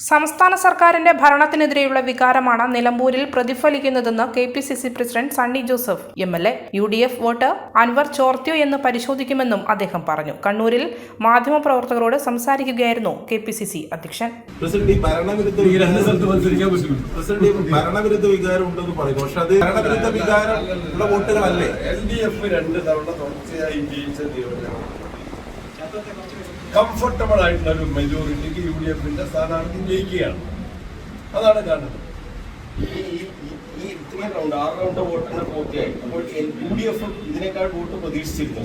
സംസ്ഥാന സർക്കാരിന്റെ ഭരണത്തിനെതിരെയുള്ള വികാരമാണ് നിലമ്പൂരിൽ പ്രതിഫലിക്കുന്നതെന്ന് K P C C president Sunny Joseph. M L A U D F vote Anvar ചോർത്തിയോ എന്ന് പരിശോധിക്കുമെന്നും അദ്ദേഹം പറഞ്ഞു. കണ്ണൂരിൽ മാധ്യമപ്രവർത്തകരോട് സംസാരിക്കുകയായിരുന്നു കെ പി സി സി അധ്യക്ഷൻ. ഭരണവിരുദ്ധ വികാരം ഉണ്ടെന്ന് പറയുന്നു. പക്ഷെ അത് ഭരണവിരുദ്ധ വികാരം ഉള്ള വോട്ടുകളല്ലേ? എൽ ഡി എഫ് രണ്ട് തവണ തുടർച്ചയായി ജയിച്ച നിയമനമാണ് കംഫർട്ടബിൾ ആയിട്ടുള്ള ഒരു മെജോറിറ്റിക്ക് യു ഡി എഫിന്റെ സ്ഥാനാർത്ഥി ജയിക്കുകയാണ്. അതാണ് കാണുന്നത് ഈ ഇത്രയും റൗണ്ട് ആറ് റൗണ്ട് പൂർത്തിയായി. അപ്പോൾ യു ഡി എഫ് ഇതിനേക്കാൾ വോട്ട് പ്രതീക്ഷിച്ചിരുന്നു?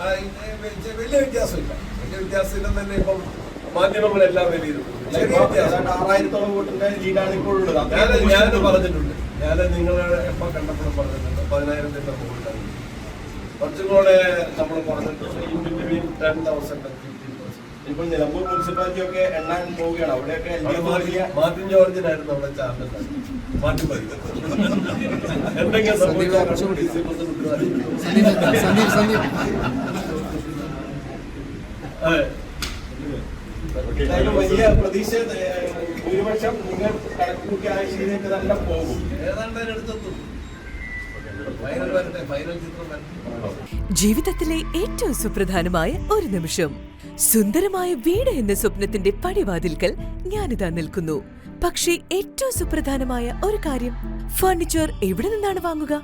ആ, ഇത് വലിയ- വലിയ വ്യത്യാസമില്ല. വലിയ വ്യത്യാസമില്ലെന്ന് തന്നെ ഇപ്പം മാധ്യമങ്ങളെല്ലാം വിലയിരുത്തുന്നു ചെറിയ വ്യത്യാസം. ഏതാണ്ട് ആറായിരത്തോളം വോട്ടിന്റെ ലീഡാണ് ഇപ്പോൾ ഉള്ളത് ഞാൻ ഞാനത് പറഞ്ഞിട്ടുണ്ട്. ഞാൻ നിങ്ങൾ എപ്പോൾ കണ്ടപ്പോഴും പറഞ്ഞിട്ടുണ്ട്. പതിനായിരത്തിന്റെ മുകളിലാണ് കുറച്ചും കൂടെ നമ്മൾ ബിറ്റ്വീൻ ടെൻ തൗസൻഡ് ഇപ്പോൾ നിലമ്പൂർ മുനിസിപ്പാലിറ്റി ഒക്കെ എണ്ണാൻ പോവുകയാണ്. അവിടെയൊക്കെ മാർട്ടിൻ ജോർജിനായിരുന്നു അവിടെ ചാർജ്. മാർട്ടിൻ സന്ദീപ് അതെ. വലിയ പ്രതീക്ഷ ഭൂരിപക്ഷം നിങ്ങൾ കണക്കുകൂട്ടി ആഴ്ചയിലേക്ക് തന്നെ പോകും. ഏതാണ്ട് അതിനടുത്തെത്തും. ജീവിതത്തിലെ ഏറ്റവും സുപ്രധാനമായ ഒരു നിമിഷം. സുന്ദരമായ വീട് എന്ന സ്വപ്നത്തിന്റെ പടിവാതിൽക്കൽ ഞാനിതാ നിൽക്കുന്നു. പക്ഷേ ഏറ്റവും സുപ്രധാനമായ ഒരു കാര്യം ഫർണിച്ചർ എവിടെ നിന്നാണ് വാങ്ങുക?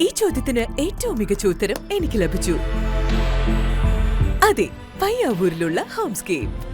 ഈ ചോദ്യത്തിന് ഏറ്റവും മികച്ച ഉത്തരം എനിക്ക് ലഭിച്ചു. അതെ പയ്യാവൂരിലുള്ള ഹോംസ്കേപ്പ്